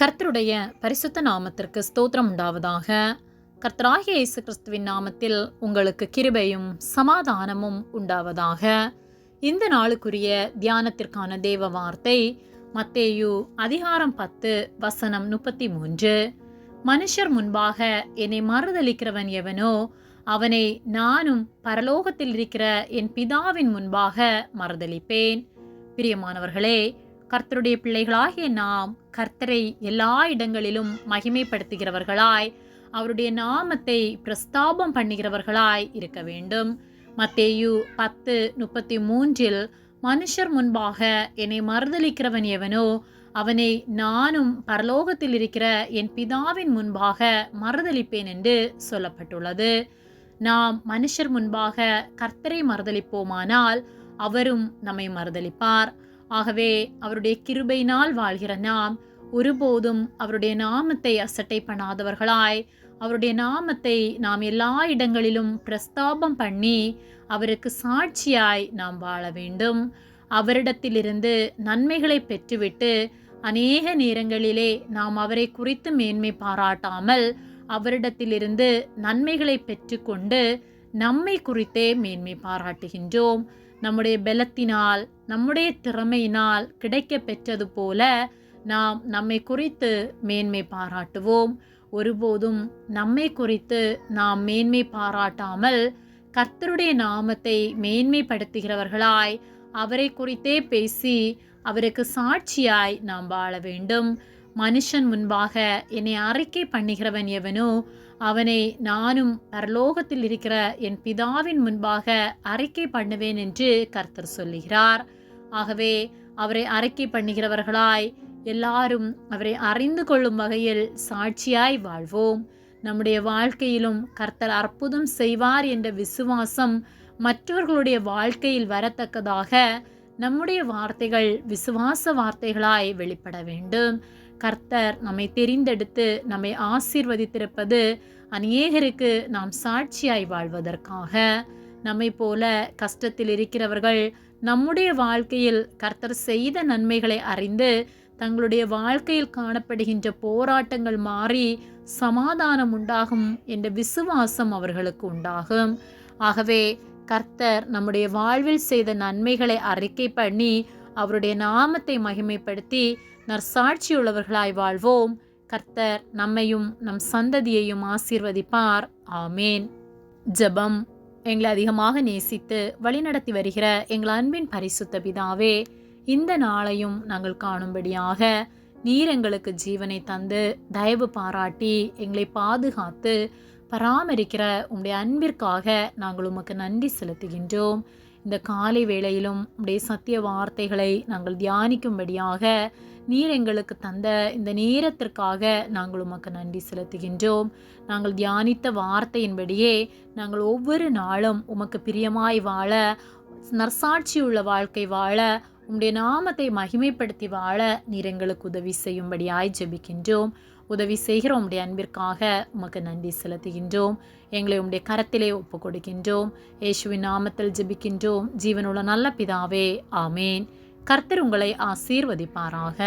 கர்த்தருடைய பரிசுத்த நாமத்திற்கு ஸ்தோத்திரம் உண்டாவதாக. கர்த்தராகிய இயேசு கிறிஸ்துவின் நாமத்தில் உங்களுக்கு கிருபையும் சமாதானமும் உண்டாவதாக. இந்த நாளுக்குரிய தியானத்திற்கான தேவ வார்த்தை மத்தேயு அதிகாரம் பத்து வசனம் முப்பத்தி மூன்று மனுஷர் முன்பாக என்னை மறுதளிக்கிறவன் எவனோ அவனை நானும் பரலோகத்தில் இருக்கிற என் பிதாவின் முன்பாக மறுதலிப்பேன். பிரியமானவர்களே கர்த்தருடைய பிள்ளைகளாகிய நாம் கர்த்தரை எல்லா இடங்களிலும் மகிமைப்படுத்துகிறவர்களாய் அவருடைய நாமத்தை பிரஸ்தாபம் பண்ணுகிறவர்களாய் இருக்க வேண்டும். மத்தேயு பத்து முப்பத்தி மூன்றில் மனுஷர் முன்பாக என்னை மறுதளிக்கிறவன் எவனோ அவனை நானும் பரலோகத்தில் இருக்கிற என் பிதாவின் முன்பாக மறுதளிப்பேன் என்று சொல்லப்பட்டுள்ளது. நாம் மனுஷர் முன்பாக கர்த்தரை மறுதளிப்போமானால் அவரும் நம்மை மறுதளிப்பார் ஆகவே அவருடைய கிருபையினால் வாழ்கிற நாம் ஒருபோதும் அவருடைய நாமத்தை அசட்டை பண்ணாதவர்களாய் அவருடைய நாமத்தை நாம் எல்லா இடங்களிலும் பிரஸ்தாபம் பண்ணி அவருக்கு சாட்சியாய் நாம் வாழ வேண்டும். அவரிடத்திலிருந்து நன்மைகளை பெற்றுவிட்டு அநேக நேரங்களிலே நாம் அவரை குறித்து மேன்மை பாராட்டாமல் அவரிடத்திலிருந்து நன்மைகளை பெற்றுக்கொண்டு நம்மை குறித்தே மேன்மை பாராட்டுகின்றோம். நம்முடைய பலத்தினால் நம்முடைய திறமையினால் கிடைக்க பெற்றது போல நாம் நம்மை குறித்து மேன்மை பாராட்டுவோம். ஒருபோதும் நம்மை குறித்து நாம் மேன்மை பாராட்டாமல் கர்த்தருடைய நாமத்தை மேன்மைப்படுத்துகிறவர்களாய் அவரை குறித்தே பேசி அவருக்கு சாட்சியாய் நாம் வாழ வேண்டும். மனுஷன் முன்பாக என்னை அறிக்கை பண்ணுகிறவன் எவனோ அவனை நானும் பரலோகத்தில் இருக்கிற என் பிதாவின் முன்பாக அறிக்கை பண்ணுவேன் என்று கர்த்தர் சொல்லுகிறார். ஆகவே அவரை அறிக்கை பண்ணுகிறவர்களாய் எல்லாரும் அவரை அறிந்து கொள்ளும் வகையில் சாட்சியாய் வாழ்வோம். நம்முடைய வாழ்க்கையிலும் கர்த்தர் அற்புதம் செய்வார் என்ற விசுவாசம் மற்றவர்களுடைய வாழ்க்கையில் வரத்தக்கதாக நம்முடைய வார்த்தைகள் விசுவாச வார்த்தைகளாய் வெளிப்பட வேண்டும். கர்த்தர் நம்மை தெரிந்தெடுத்து நம்மை ஆசீர்வதித்திருப்பது அநேகருக்கு நாம் சாட்சியாய் வாழ்வதற்காக. நம்மை போல கஷ்டத்தில் இருக்கிறவர்கள் நம்முடைய வாழ்க்கையில் கர்த்தர் செய்த நன்மைகளை அறிந்து தங்களுடைய வாழ்க்கையில் காணப்படுகின்ற போராட்டங்கள் மாறி சமாதானம் உண்டாகும் என்ற விசுவாசம் அவர்களுக்கு உண்டாகும். ஆகவே கர்த்தர் நம்முடைய வாழ்வில் செய்த நன்மைகளை அறிக்கை பண்ணி அவருடைய நாமத்தை மகிமைப்படுத்தி நற்சாட்சியுள்ளவர்களாய் வாழ்வோம். கர்த்தர் நம்மையும் நம் சந்ததியையும் ஆசீர்வதிப்பார். ஆமேன். ஜெபம். எங்களை அதிகமாக நேசித்து வழிநடத்தி வருகிற எங்கள் அன்பின் பரிசுத்த பிதாவே இந்த நாளையும் நாங்கள் காணும்படியாக நீர் எங்களுக்கு ஜீவனை தந்து தயவு பாராட்டி எங்களை பாதுகாத்து பராமரிக்கிற உங்களுடைய அன்பிற்காக நாங்கள் உமக்கு நன்றி செலுத்துகின்றோம். இந்த காலை வேளையிலும் உடைய சத்திய வார்த்தைகளை நாங்கள் தியானிக்கும்படியாக நீர் எங்களுக்கு தந்த இந்த நேரத்திற்காக நாங்கள் உமக்கு நன்றி செலுத்துகின்றோம். நாங்கள் தியானித்த வார்த்தையின்படியே நாங்கள் ஒவ்வொரு நாளும் உமக்கு பிரியமாய் வாழ நற்சாட்சியுள்ள வாழ்க்கை வாழ உம்முடைய நாமத்தை மகிமைப்படுத்தி வாழ நீர் எங்களுக்கு உதவி செய்யும்படியாய் ஜெபிக்கின்றோம். உதவி செய்கிற உம்முடைய அன்பிற்காக உமக்கு நன்றி செலுத்துகின்றோம். எங்களை உம்முடைய கரத்திலே ஒப்பு கொடுக்கின்றோம் இயேசுவின் நாமத்தில் ஜெபிக்கின்றோம். ஜீவனுள்ள நல்ல பிதாவே ஆமேன். கர்த்தர் உங்களை ஆசீர்வதிப்பாராக.